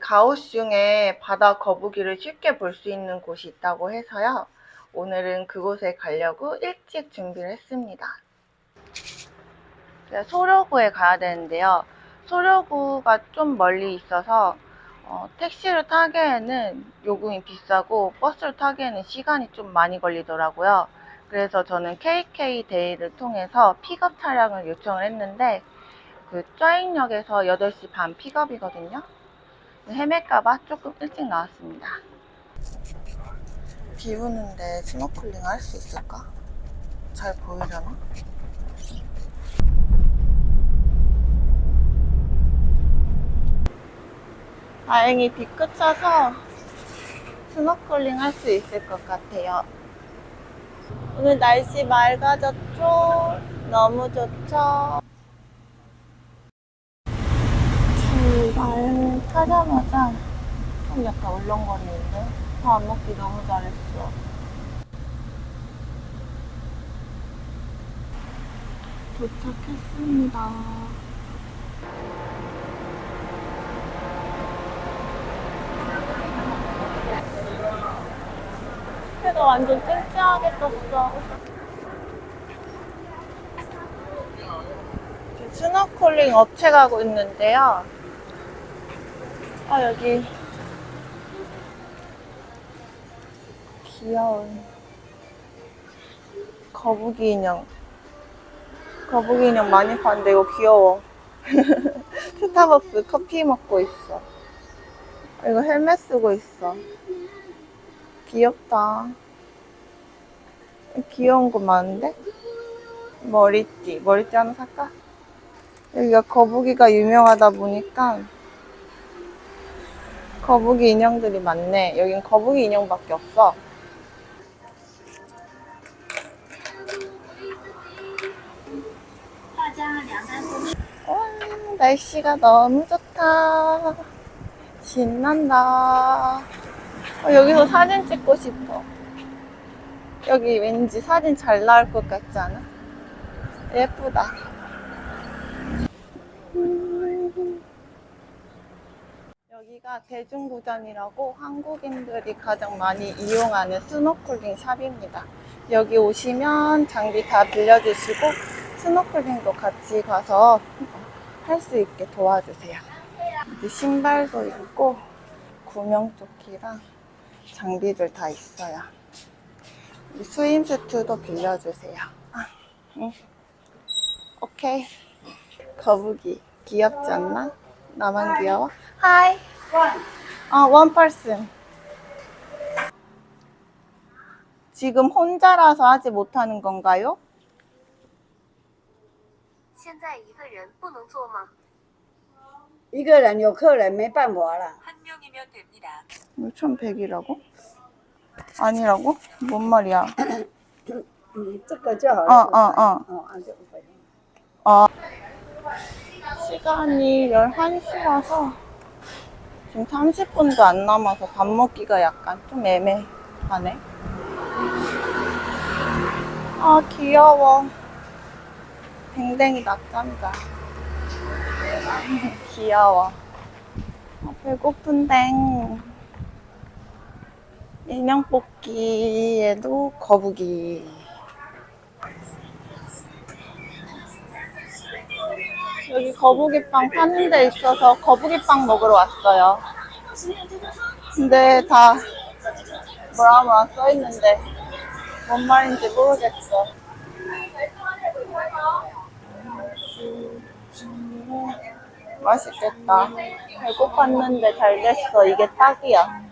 가오슝에 바다 거북이를 쉽게 볼 수 있는 곳이 있다고 해서요. 오늘은 그곳에 가려고 일찍 준비를 했습니다. 소려구에 가야 되는데요. 소려구가 좀 멀리 있어서 어, 택시를 타기에는 요금이 비싸고 버스를 타기에는 시간이 좀 많이 걸리더라고요. 그래서 저는 KK 데이를 통해서 픽업 차량을 요청을 했는데 그 짜잉역에서 8시 반 픽업이거든요. 헤맬까봐 조금 일찍 나왔습니다. 비 오는데 스노클링 할 수 있을까? 잘 보이려나? 다행히 비 그쳐서 스노클링 할 수 있을 것 같아요. 오늘 날씨 맑아졌죠? 너무 좋죠? 출발 하자마자 좀 약간 울렁거리는데 밥 먹기 너무 잘했어. 도착했습니다. 해가 완전 쨍쨍하게 떴어. 스노클링 업체 가고 있는데요. 아, 여기. 귀여운 거북이 인형. 거북이 인형 많이 봤는데 이거 귀여워. 스타벅스 커피 먹고 있어. 이거 헬멧 쓰고 있어. 귀엽다. 귀여운 거 많은데? 머리띠. 머리띠 하나 살까? 여기가 거북이가 유명하다 보니까 거북이 인형들이 많네. 여긴 거북이 인형밖에 없어. 와, 날씨가 너무 좋다. 신난다. 어, 여기서 사진 찍고 싶어. 여기 왠지 사진 잘 나올 것 같지 않아? 예쁘다. 여기가 대중구전이라고 한국인들이 가장 많이 이용하는 스노클링 샵입니다. 여기 오시면 장비 다 빌려주시고 스노클링도 같이 가서 할 수 있게 도와주세요. 여기 신발도 있고 구명조끼랑 장비들 다 있어요. 이 스윙 세트도 빌려주세요. 아, 응. 오케이. 거북이 귀엽지 않나? 나만 귀여워? 하이. 아, 원 퍼슨. 지금 혼자라서 하지 못하는 건가요? 이거는 요커는 매방와라. 한 명이면 됩니다. 뭐 6,100이라고? 아니라고? 뭔 말이야? 어어어 어. 어, 어. 어 아. 시간이 11시라서 지금 30분도 안 남아서 밥 먹기가 약간 좀 애매하네. 아, 귀여워. 댕댕이 낮잠자. 귀여워. 아, 배고픈데. 인형 뽑기에도 거북이. 여기 거북이빵 파는 데 있어서 거북이빵 먹으러 왔어요. 근데 다 뭐라 뭐라 써 있는데 뭔 말인지 모르겠어. 맛있겠다. 배고팠는데 잘 됐어. 이게 딱이야.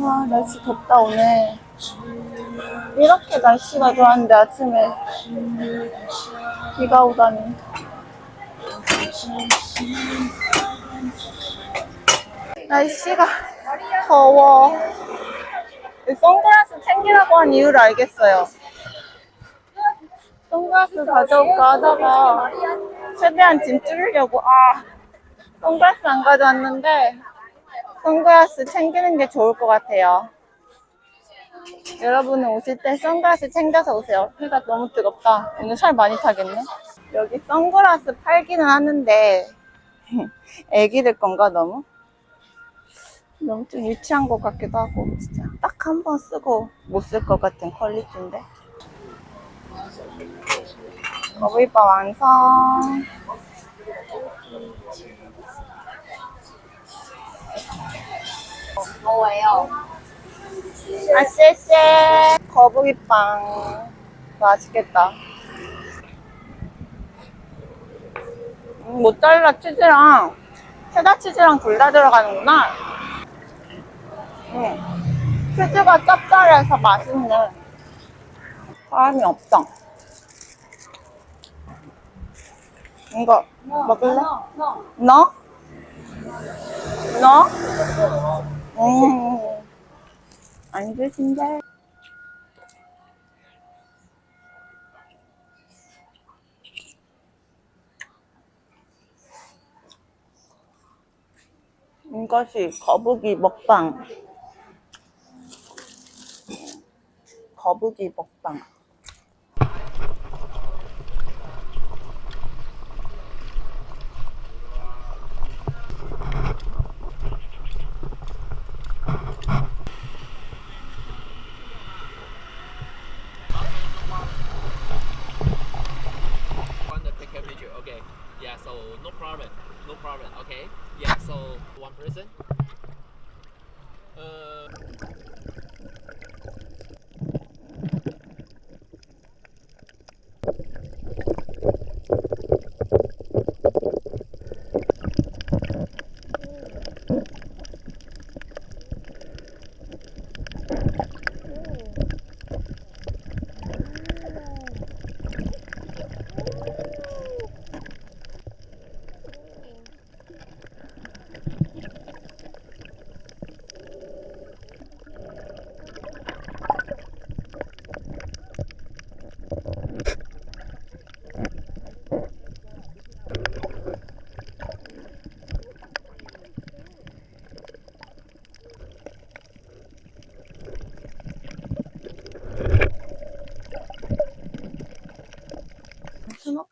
와, 날씨 덥다, 오늘. 이렇게 날씨가 좋았는데 아침에 비가 오다니. 날씨가 더워. 이 선글라스 챙기라고 한 이유를 알겠어요. 선글라스 가져올까 하다가 최대한 짐 줄이려고 아 선글라스 안 가져왔는데 선글라스 챙기는 게 좋을 것 같아요. 여러분은 오실 때 선글라스 챙겨서 오세요. 해가 너무 뜨겁다. 오늘 살 많이 타겠네. 여기 선글라스 팔기는 하는데 애기들 건가 너무? 너무 좀 유치한 것 같기도 하고 진짜 딱 한 번 쓰고 못 쓸 것 같은 퀄리티인데 거북이밥 완성 뭐예요? 아 쎄쎄 거북이빵 맛있겠다 음, 모짜렐라 치즈랑 체다 치즈랑 둘 다 들어가는구나 응. 치즈가 짭짤해서 맛있네 사람이 없다 이거 먹을래? 너? 너? 음. 안 드신대. 이것이 거북이 먹방. 거북이 먹방. No problem. No problem. Okay. Yeah. So one person. Uh.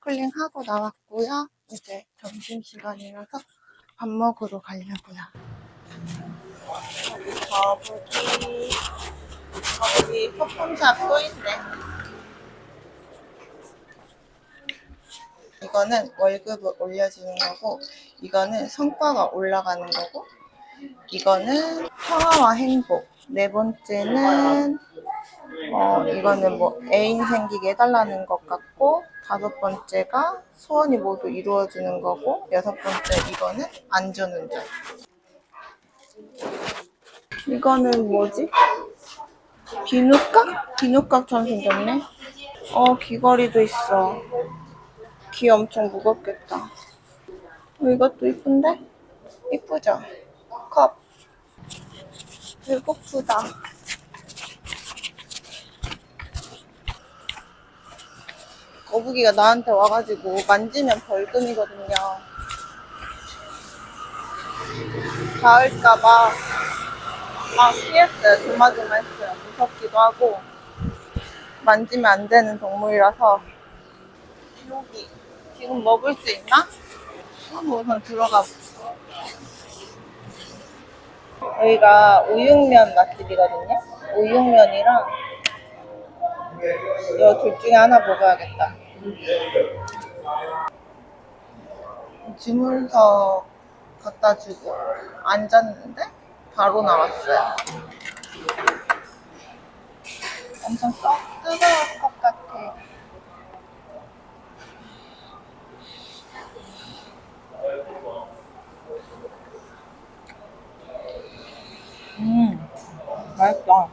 스노클링 하고 나왔고요. 이제 점심시간이라서 밥 먹으러 가려고요. 거북이, 거북이 소품샵 또 있네. 이거는 월급을 올려주는 거고, 이거는 성과가 올라가는 거고, 이거는 평화와 행복. 네 번째는 어, 이거는 뭐 애인 생기게 해달라는 것 같고, 다섯 번째가 소원이 모두 이루어지는 거고, 여섯 번째 이거는 안전운전. 이거는 뭐지? 비누깍? 비누깍 처럼 생겼네? 어, 귀걸이도 있어. 귀 엄청 무겁겠다. 어, 이것도 이쁜데? 이쁘죠? 컵. 배고프다. 거북이가 나한테 와가지고 만지면 벌금이거든요. 닿을까봐 막 피했어요. 조마조마 했어요. 무섭기도 하고 만지면 안 되는 동물이라서 여기 지금 먹을 수 있나? 한번 우선 들어가 볼게요. 여기가 우육면 맛집이거든요. 우육면이랑 이거 둘 중에 하나 먹어야겠다. 주문서 갖다 주고 앉았는데 바로 나왔어요. 엄청 썩 같아. 음, 맛있다.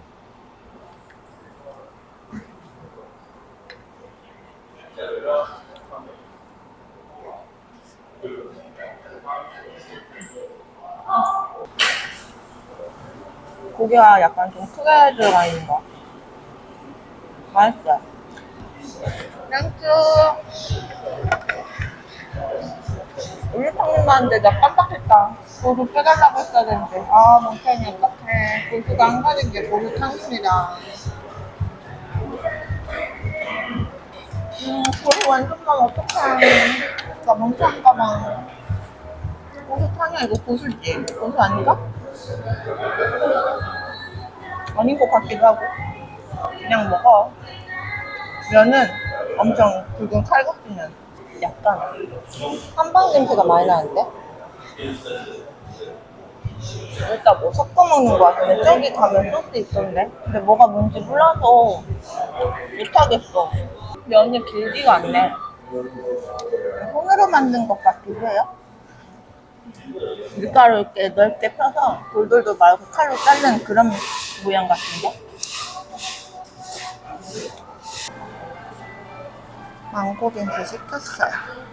고기가 약간 좀 크게 들어가 있는 것 같아. 맛있어요. 땡큐. 우리 먹는다는데 나 깜빡했다. 고수 빼달라고 했어야 되는데. 아, 멍청이 어떡해. 고수가 한 가지인 게 고수 탕수이다. 음, 고수 완전 만 어떡해. 나 멍청한가 봐. 고수 탕이야 이거 고수지 고수 아닌가? 아닌 것 같기도 하고. 그냥 먹어. 면은 엄청 굵은 칼국수면 약간 한방 냄새가 많이 나는데? 일단 뭐 섞어 먹는 거 같은데 저기 가면 소스 있던데. 근데 뭐가 뭔지 몰라서 못하겠어. 면이 길지가 않네. 손으로 만든 것 같기도 해요 밀가루 이렇게 넓게 펴서 돌돌돌 말고 칼로 자른 그런 모양 같은데 망고 빙수 시켰어요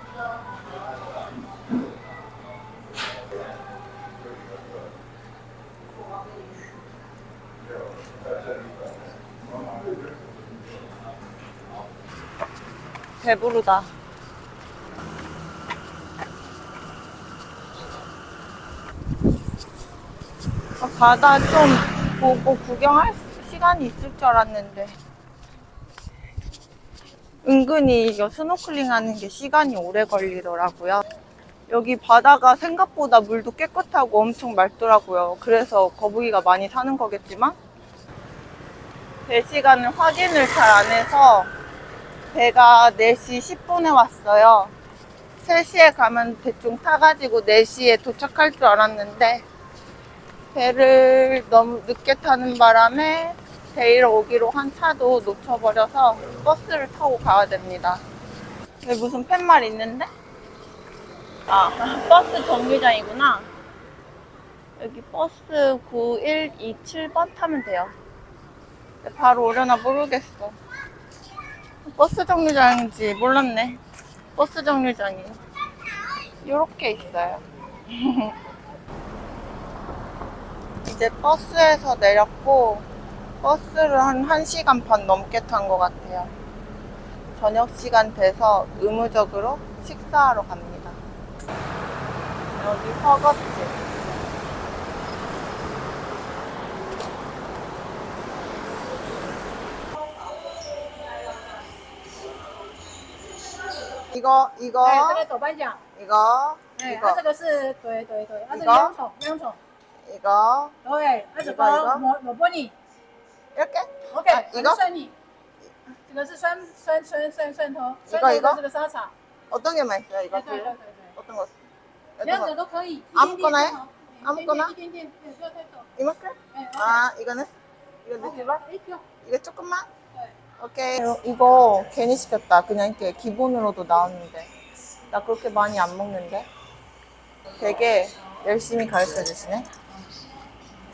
배부르다. 바다 좀 보고 구경할 시간이 있을 줄 알았는데. 은근히 이거 스노클링 하는 게 시간이 오래 걸리더라고요. 여기 바다가 생각보다 물도 깨끗하고 엄청 맑더라고요. 그래서 거북이가 많이 사는 거겠지만, 배 시간을 확인을 잘 안 해서 배가 4시 10분에 왔어요. 3시에 가면 대충 타가지고 4시에 도착할 줄 알았는데 배를 너무 늦게 타는 바람에 데리러 오기로 한 차도 놓쳐버려서 버스를 타고 가야 됩니다. 여기 무슨 팻말 있는데? 아, 버스 정류장이구나. 여기 버스 9127번 타면 돼요. 바로 오려나 모르겠어. 버스 정류장인지 몰랐네. 버스 정류장이 이렇게 있어요. 이제 버스에서 내렸고 버스를 한 1시간 반 넘게 탄 것 같아요. 저녁 시간 돼서 의무적으로 식사하러 갑니다. 여기 허겁지. 이거 이거 哎，这个走半奖， 이거 哎， 이거 它这个是对对对，它是一个两种两种， 이거 对，它这一个一个个抹抹玻璃 이렇게，OK，啊一个蒜泥，这个是酸酸酸酸蒜头，一个一个蒜头的这个沙茶， 어떤 게 맛있어요? 哎 이거 对对对 둘? 对， 어떤 거? 两 어떤 者 거? 都可以，一 아무거나 点 해 点就好， 아무거나 一点点，一点点，对，不要太多， 이만큼? 哎 아 이거는? 이거 ，OK， 넣지 마? 哎，不要， 이거 조금만? 对。 오케이 이거 괜히 시켰다 그냥 이렇게 기본으로도 나왔는데 나 그렇게 많이 안 먹는데 되게 열심히 가르쳐 주시네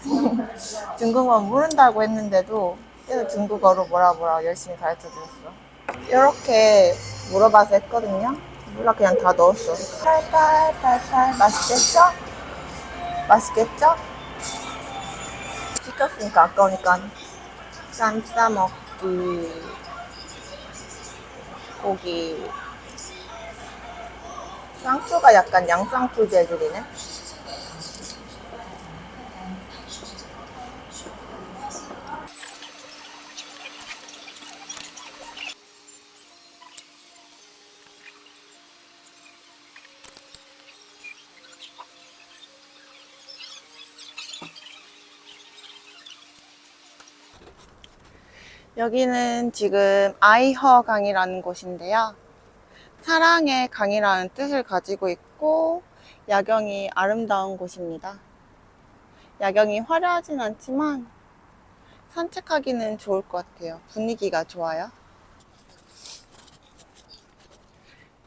중국어 모른다고 했는데도 계속 중국어로 뭐라 뭐라 열심히 가르쳐 주셨어. 이렇게 물어봐서 했거든요. 몰라 그냥 다 넣었어. 팔팔팔팔 맛있겠죠? 맛있겠죠? 시켰으니까 아까우니까. 쌈 싸먹기. 고기. 쌍추가 약간 양쌍추 재질이네 여기는 지금 아이허 강이라는 곳인데요. 사랑의 강이라는 뜻을 가지고 있고 야경이 아름다운 곳입니다. 야경이 화려하진 않지만 산책하기는 좋을 것 같아요. 분위기가 좋아요.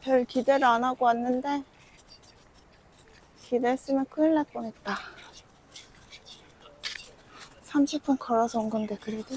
별 기대를 안 하고 왔는데 기대했으면 큰일 날 뻔했다. 30분 걸어서 온 건데 그래도